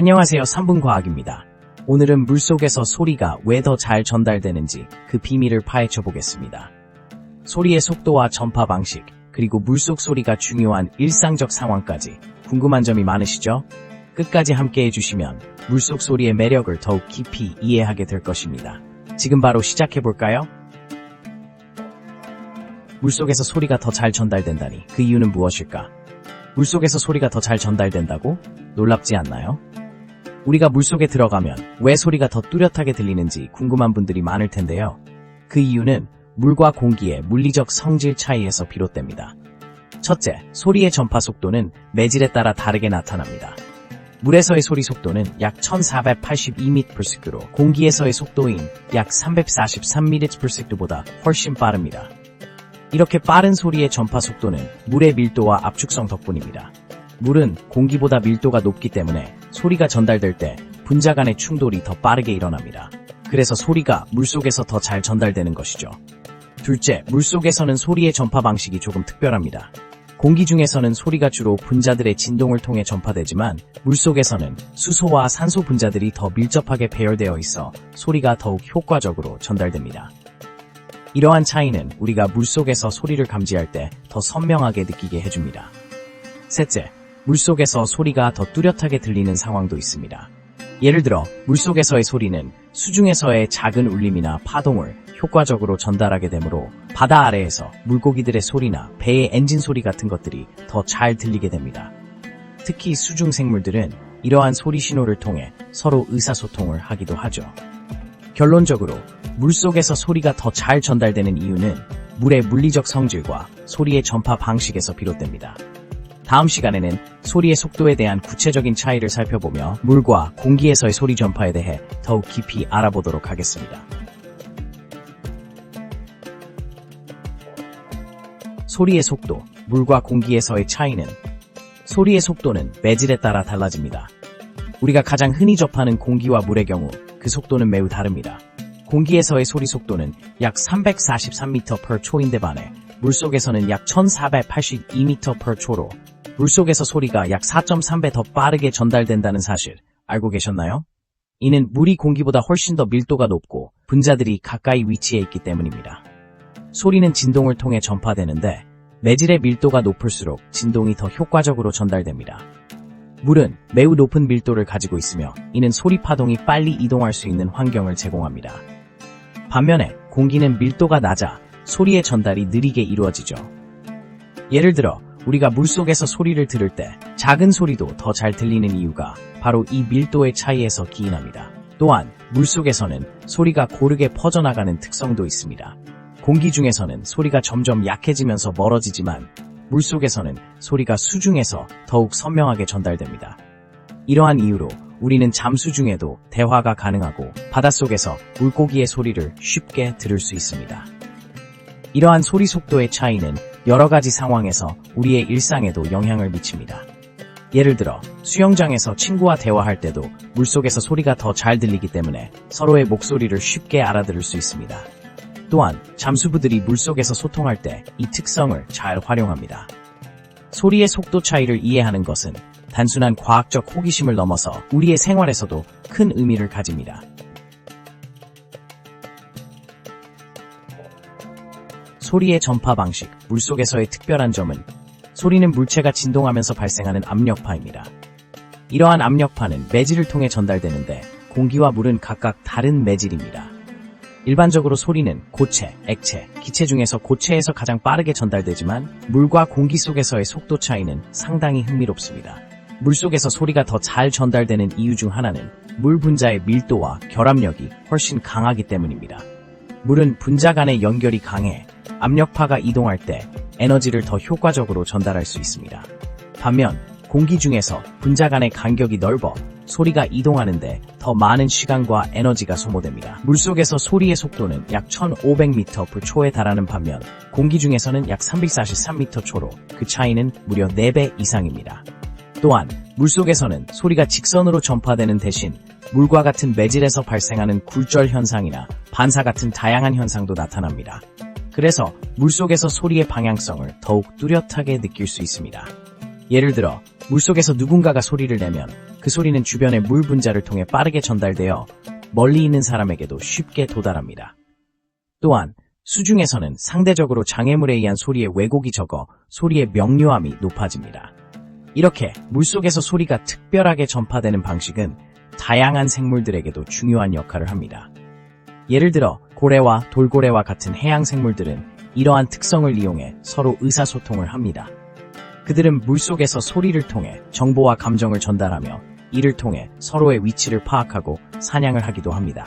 안녕하세요. 3분 과학입니다. 오늘은 물속에서 소리가 왜 더 잘 전달되는지 그 비밀을 파헤쳐 보겠습니다. 소리의 속도와 전파 방식, 그리고 물속 소리가 중요한 일상적 상황까지 궁금한 점이 많으시죠? 끝까지 함께 해주시면 물속 소리의 매력을 더욱 깊이 이해하게 될 것입니다. 지금 바로 시작해 볼까요? 물속에서 소리가 더 잘 전달된다니 그 이유는 무엇일까? 물속에서 소리가 더 잘 전달된다고? 놀랍지 않나요? 우리가 물속에 들어가면 왜 소리가 더 뚜렷하게 들리는지 궁금한 분들이 많을 텐데요. 그 이유는 물과 공기의 물리적 성질 차이에서 비롯됩니다. 첫째, 소리의 전파 속도는 매질에 따라 다르게 나타납니다. 물에서의 소리 속도는 약 1482m/s로 공기에서의 속도인 약 343m/s보다 훨씬 빠릅니다. 이렇게 빠른 소리의 전파 속도는 물의 밀도와 압축성 덕분입니다. 물은 공기보다 밀도가 높기 때문에 소리가 전달될 때 분자 간의 충돌이 더 빠르게 일어납니다. 그래서 소리가 물속에서 더 잘 전달되는 것이죠. 둘째, 물속에서는 소리의 전파 방식이 조금 특별합니다. 공기 중에서는 소리가 주로 분자들의 진동을 통해 전파되지만 물속에서는 수소와 산소 분자들이 더 밀접하게 배열되어 있어 소리가 더욱 효과적으로 전달됩니다. 이러한 차이는 우리가 물속에서 소리를 감지할 때 더 선명하게 느끼게 해줍니다. 셋째, 물속에서 소리가 더 뚜렷하게 들리는 상황도 있습니다. 예를 들어 물속에서의 소리는 수중에서의 작은 울림이나 파동을 효과적으로 전달하게 되므로 바다 아래에서 물고기들의 소리나 배의 엔진 소리 같은 것들이 더 잘 들리게 됩니다. 특히 수중 생물들은 이러한 소리 신호를 통해 서로 의사소통을 하기도 하죠. 결론적으로 물속에서 소리가 더 잘 전달되는 이유는 물의 물리적 성질과 소리의 전파 방식에서 비롯됩니다. 다음 시간에는 소리의 속도에 대한 구체적인 차이를 살펴보며 물과 공기에서의 소리 전파에 대해 더욱 깊이 알아보도록 하겠습니다. 소리의 속도, 물과 공기에서의 차이는 소리의 속도는 매질에 따라 달라집니다. 우리가 가장 흔히 접하는 공기와 물의 경우 그 속도는 매우 다릅니다. 공기에서의 소리 속도는 약 343m/초인데 반해 물속에서는 약 1482m/초로 물속에서 소리가 약 4.3배 더 빠르게 전달된다는 사실 알고 계셨나요? 이는 물이 공기보다 훨씬 더 밀도가 높고 분자들이 가까이 위치해 있기 때문입니다. 소리는 진동을 통해 전파되는데 매질의 밀도가 높을수록 진동이 더 효과적으로 전달됩니다. 물은 매우 높은 밀도를 가지고 있으며 이는 소리 파동이 빨리 이동할 수 있는 환경을 제공합니다. 반면에 공기는 밀도가 낮아 소리의 전달이 느리게 이루어지죠. 예를 들어 우리가 물속에서 소리를 들을 때 작은 소리도 더 잘 들리는 이유가 바로 이 밀도의 차이에서 기인합니다. 또한 물속에서는 소리가 고르게 퍼져나가는 특성도 있습니다. 공기 중에서는 소리가 점점 약해지면서 멀어지지만 물속에서는 소리가 수중에서 더욱 선명하게 전달됩니다. 이러한 이유로 우리는 잠수 중에도 대화가 가능하고 바닷속에서 물고기의 소리를 쉽게 들을 수 있습니다. 이러한 소리 속도의 차이는 여러 가지 상황에서 우리의 일상에도 영향을 미칩니다. 예를 들어 수영장에서 친구와 대화할 때도 물속에서 소리가 더 잘 들리기 때문에 서로의 목소리를 쉽게 알아들을 수 있습니다. 또한 잠수부들이 물속에서 소통할 때 이 특성을 잘 활용합니다. 소리의 속도 차이를 이해하는 것은 단순한 과학적 호기심을 넘어서 우리의 생활에서도 큰 의미를 가집니다. 소리의 전파 방식, 물속에서의 특별한 점은 소리는 물체가 진동하면서 발생하는 압력파입니다. 이러한 압력파는 매질을 통해 전달되는데 공기와 물은 각각 다른 매질입니다. 일반적으로 소리는 고체, 액체, 기체 중에서 고체에서 가장 빠르게 전달되지만 물과 공기 속에서의 속도 차이는 상당히 흥미롭습니다. 물 속에서 소리가 더 잘 전달되는 이유 중 하나는 물 분자의 밀도와 결합력이 훨씬 강하기 때문입니다. 물은 분자 간의 연결이 강해 압력파가 이동할 때 에너지를 더 효과적으로 전달할 수 있습니다. 반면 공기 중에서 분자 간의 간격이 넓어 소리가 이동하는데 더 많은 시간과 에너지가 소모됩니다. 물속에서 소리의 속도는 약 1500m/초에 달하는 반면 공기 중에서는 약 343m/초로 그 차이는 무려 4배 이상입니다. 또한 물속에서는 소리가 직선으로 전파되는 대신 물과 같은 매질에서 발생하는 굴절 현상이나 반사 같은 다양한 현상도 나타납니다. 그래서 물속에서 소리의 방향성을 더욱 뚜렷하게 느낄 수 있습니다. 예를 들어 물속에서 누군가가 소리를 내면 그 소리는 주변의 물 분자를 통해 빠르게 전달되어 멀리 있는 사람에게도 쉽게 도달합니다. 또한 수중에서는 상대적으로 장애물에 의한 소리의 왜곡이 적어 소리의 명료함이 높아집니다. 이렇게 물속에서 소리가 특별하게 전파되는 방식은 다양한 생물들에게도 중요한 역할을 합니다. 예를 들어 고래와 돌고래와 같은 해양 생물들은 이러한 특성을 이용해 서로 의사소통을 합니다. 그들은 물속에서 소리를 통해 정보와 감정을 전달하며 이를 통해 서로의 위치를 파악하고 사냥을 하기도 합니다.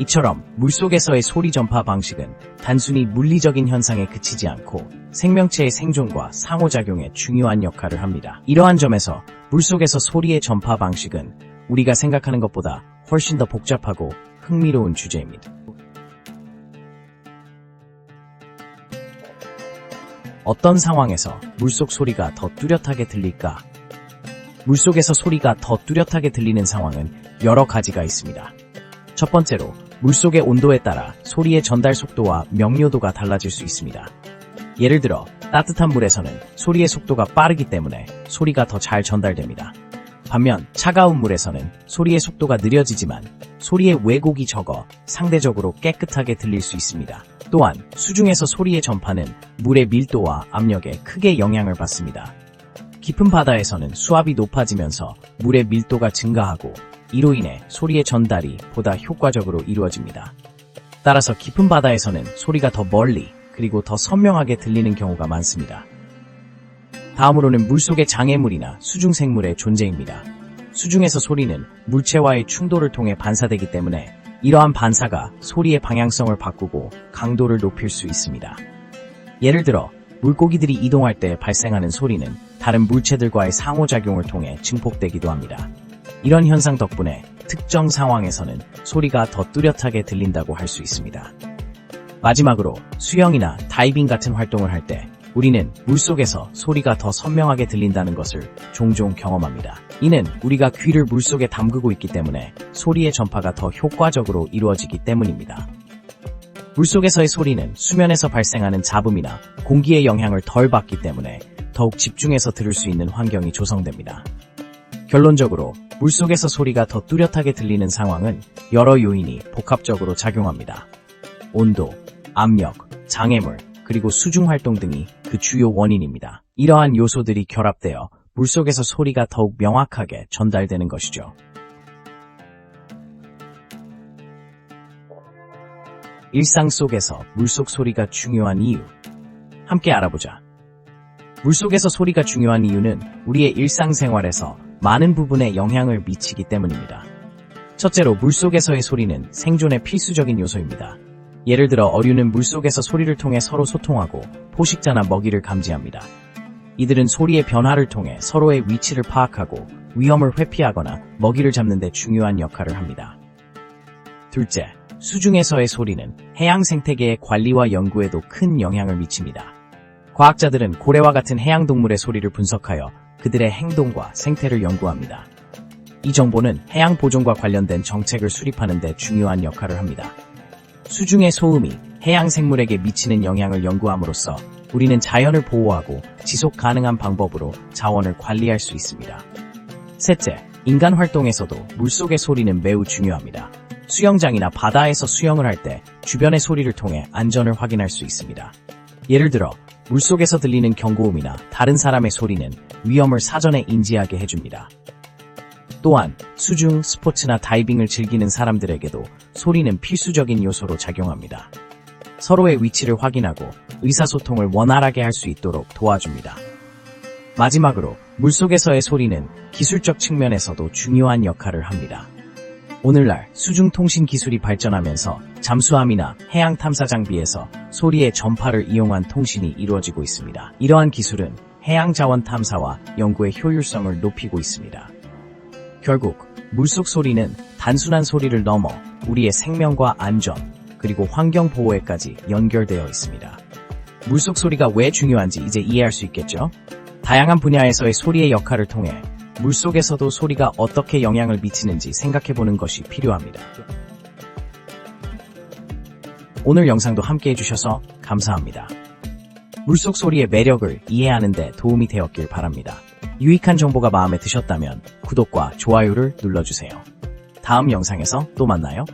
이처럼 물속에서의 소리 전파 방식은 단순히 물리적인 현상에 그치지 않고 생명체의 생존과 상호작용에 중요한 역할을 합니다. 이러한 점에서 물속에서 소리의 전파 방식은 우리가 생각하는 것보다 훨씬 더 복잡하고 흥미로운 주제입니다. 어떤 상황에서 물속 소리가 더 뚜렷하게 들릴까? 물속에서 소리가 더 뚜렷하게 들리는 상황은 여러 가지가 있습니다. 첫 번째로 물속의 온도에 따라 소리의 전달 속도와 명료도가 달라질 수 있습니다. 예를 들어 따뜻한 물에서는 소리의 속도가 빠르기 때문에 소리가 더 잘 전달됩니다. 반면 차가운 물에서는 소리의 속도가 느려지지만 소리의 왜곡이 적어 상대적으로 깨끗하게 들릴 수 있습니다. 또한 수중에서 소리의 전파는 물의 밀도와 압력에 크게 영향을 받습니다. 깊은 바다에서는 수압이 높아지면서 물의 밀도가 증가하고 이로 인해 소리의 전달이 보다 효과적으로 이루어집니다. 따라서 깊은 바다에서는 소리가 더 멀리 그리고 더 선명하게 들리는 경우가 많습니다. 다음으로는 물속의 장애물이나 수중 생물의 존재입니다. 수중에서 소리는 물체와의 충돌을 통해 반사되기 때문에 이러한 반사가 소리의 방향성을 바꾸고 강도를 높일 수 있습니다. 예를 들어 물고기들이 이동할 때 발생하는 소리는 다른 물체들과의 상호작용을 통해 증폭되기도 합니다. 이런 현상 덕분에 특정 상황에서는 소리가 더 뚜렷하게 들린다고 할 수 있습니다. 마지막으로 수영이나 다이빙 같은 활동을 할 때 우리는 물속에서 소리가 더 선명하게 들린다는 것을 종종 경험합니다. 이는 우리가 귀를 물속에 담그고 있기 때문에 소리의 전파가 더 효과적으로 이루어지기 때문입니다. 물속에서의 소리는 수면에서 발생하는 잡음이나 공기의 영향을 덜 받기 때문에 더욱 집중해서 들을 수 있는 환경이 조성됩니다. 결론적으로 물속에서 소리가 더 뚜렷하게 들리는 상황은 여러 요인이 복합적으로 작용합니다. 온도, 압력, 장애물, 그리고 수중 활동 등이 그 주요 원인입니다. 이러한 요소들이 결합되어 물속에서 소리가 더욱 명확하게 전달되는 것이죠. 일상 속에서 물속 소리가 중요한 이유. 함께 알아보자. 물속에서 소리가 중요한 이유는 우리의 일상생활에서 많은 부분에 영향을 미치기 때문입니다. 첫째로 물속에서의 소리는 생존의 필수적인 요소입니다. 예를 들어 어류는 물속에서 소리를 통해 서로 소통하고 포식자나 먹이를 감지합니다. 이들은 소리의 변화를 통해 서로의 위치를 파악하고 위험을 회피하거나 먹이를 잡는 데 중요한 역할을 합니다. 둘째, 수중에서의 소리는 해양 생태계의 관리와 연구에도 큰 영향을 미칩니다. 과학자들은 고래와 같은 해양 동물의 소리를 분석하여 그들의 행동과 생태를 연구합니다. 이 정보는 해양 보존과 관련된 정책을 수립하는 데 중요한 역할을 합니다. 수중의 소음이 해양 생물에게 미치는 영향을 연구함으로써 우리는 자연을 보호하고 지속 가능한 방법으로 자원을 관리할 수 있습니다. 셋째, 인간 활동에서도 물속의 소리는 매우 중요합니다. 수영장이나 바다에서 수영을 할 때 주변의 소리를 통해 안전을 확인할 수 있습니다. 예를 들어 물속에서 들리는 경고음이나 다른 사람의 소리는 위험을 사전에 인지하게 해줍니다. 또한 수중, 스포츠나 다이빙을 즐기는 사람들에게도 소리는 필수적인 요소로 작용합니다. 서로의 위치를 확인하고 의사소통을 원활하게 할 수 있도록 도와줍니다. 마지막으로 물속에서의 소리는 기술적 측면에서도 중요한 역할을 합니다. 오늘날 수중 통신 기술이 발전하면서 잠수함이나 해양 탐사 장비에서 소리의 전파를 이용한 통신이 이루어지고 있습니다. 이러한 기술은 해양 자원 탐사와 연구의 효율성을 높이고 있습니다. 결국 물속 소리는 단순한 소리를 넘어 우리의 생명과 안전, 그리고 환경 보호에까지 연결되어 있습니다. 물속 소리가 왜 중요한지 이제 이해할 수 있겠죠? 다양한 분야에서의 소리의 역할을 통해 물속에서도 소리가 어떻게 영향을 미치는지 생각해보는 것이 필요합니다. 오늘 영상도 함께 해주셔서 감사합니다. 물속 소리의 매력을 이해하는 데 도움이 되었길 바랍니다. 유익한 정보가 마음에 드셨다면 구독과 좋아요를 눌러주세요. 다음 영상에서 또 만나요.